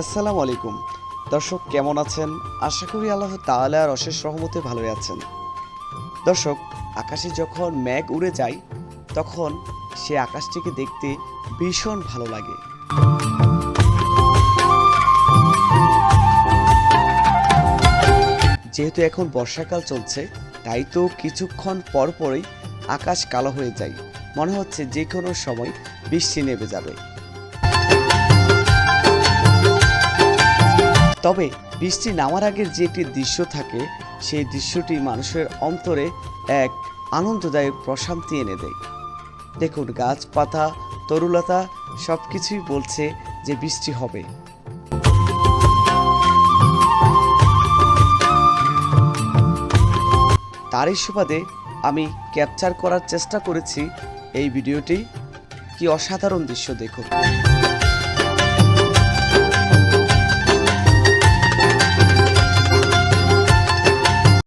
আসসালামু আলাইকুম। দর্শক, কেমন আছেন? আশা করি আল্লাহ তাআলার অশেষ রহমতে ভালোই আছেন। দর্শক, আকাশে যখন মেঘ উড়ে যায়, তখন সে আকাশটিকে দেখতে ভীষণ ভালো লাগে। যেহেতু এখন বর্ষাকাল চলছে, তাই তো কিছুক্ষণ পর পরই আকাশ কালো হয়ে যায়। মনে হচ্ছে যে কোনো সময় বৃষ্টি নেমে যাবে। তবে বৃষ্টি নামার আগের যে একটি দৃশ্য থাকে, সেই দৃশ্যটি মানুষের অন্তরে এক আনন্দদায়ক প্রশান্তি এনে দেয়। দেখুন, গাছপাতা, তরুলতা সব কিছুই বলছে যে বৃষ্টি হবে। তারই সুবাদে আমি ক্যাপচার করার চেষ্টা করেছি এই ভিডিওটি। কি অসাধারণ দৃশ্য দেখুন।